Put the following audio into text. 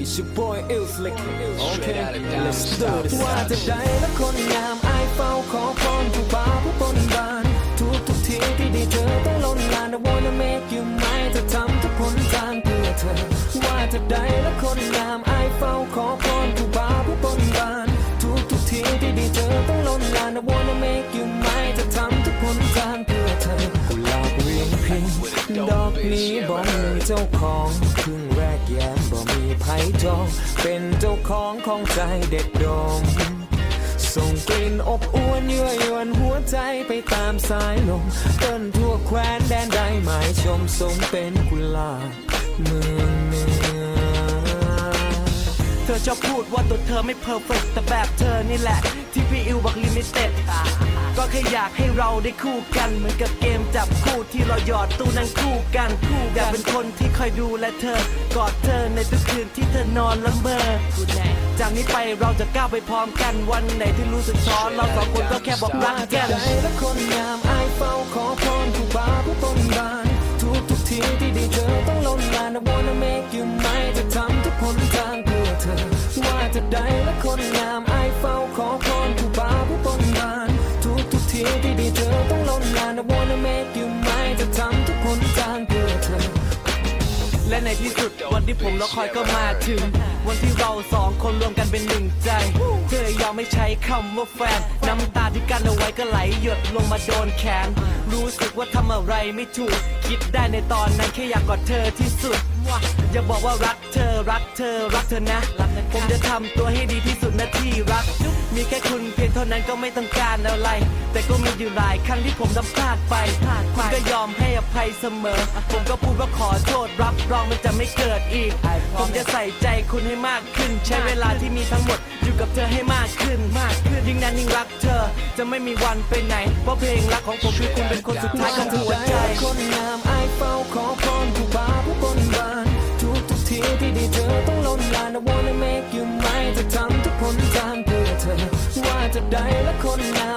It's your boy Ill Slick Okay let's do this ว่าจะได้และคนงามไอายเฝ้าขอพรผู้บ่าวผู้บนบานทุกทุกทีที่ได้เจอต้องล้นลาน I wanna make you mine จะทำทุกผลทางเพื่อเธอ ว่าจะได้และคนงามไอายเฝ้าขอพรผู้บ่าวผู้บนบานทุกทุกทีที่ได้เจอต้องล้นลาน I wanna make you mine จะทำทุกผลทางเพื่อเธอ ดอกนี้บ่มีเจ้าของครึ่งแรกแย้มบ่มีไผ่จอง เป็นเจ้าของของใจเด็ดดม ส่งกลิ่นอบอวนยั่วยวนหัวใจไปตามสายลมเต้นทั่วแคว้นแดนใดหมายชมสมเป็นกุหลาบเมือง อชอบพูดว่าตัวเธอไม่เพอร์เฟกแต่แบบเธอนี่แหละ ที่พี่อิวบอกลิมิเต็ดก็แค่อยากให้เราได้คู่กัน เหมือนกับเกมจับคู่ที่เราหยอดตู้นั้นคู่กันคู่อยากเป็นคนที่คอยดูแลเธอ กอดเธอในทุกคืนที่เธอนอนละเมอจากนี้ไปเราจะก้าวไปพร้อมกันวันไหนที่รู้สึกท้อเราสองคนก็แค่บอกรักกันใจและคนงามไอเฝ้าขอพรผู้บาผู้บนบานทุกทุกทีที่ได้เจอต้องลนลาน I wanna make you และในที่สุดวันที่ผมรอคอยก็มาถึง วันที่เราสองคนรวมกันเป็นหนึ่งใจ เธอยอมไม่ใช้คำว่าแฟน น้ำตาที่กั้นเอาไว้ก็ไหลหยดลงมาโดนแขน รู้สึกว่าทำอะไรไม่ถูก คิดได้ในตอนนั้นแค่อยากกอดเธอที่สุด อย่าบอกว่ารักเธอรักเธอรักเธอนะ ผมจะทำตัวให้ดีที่สุดนะที่รัก มีแค่คุณเพียงเท่านั้นก็ไม่ต้องการอะไร แต่ก็มีอยู่หลายครั้งที่ผมทำพลาดไป คุณก็ยอมให้อภัยเสมอ ผมก็พูดว่าขอโทษรับรองมันจะไม่เกิดอีก ผมจะใส่ใจคุณให้มากขึ้น ใช้เวลาที่มีทั้งหมด กับเธอให้มากขึ้นมากขึ้นยิ่งนานยิ่งรักเธอ จะไม่มีวันไปไหน เพราะเพลงรักของผมคือคุณเป็นคนสุดท้ายของหัวใจคนงามไอายเฝ้าขอพรผู้บ่าวผู้บนบานทุกทุกทีที่ได้เจอต้องล้นลาน I wanna make you mine จะทำทุกผลทางเพื่อเธอ ว่าจะได้และคนงาม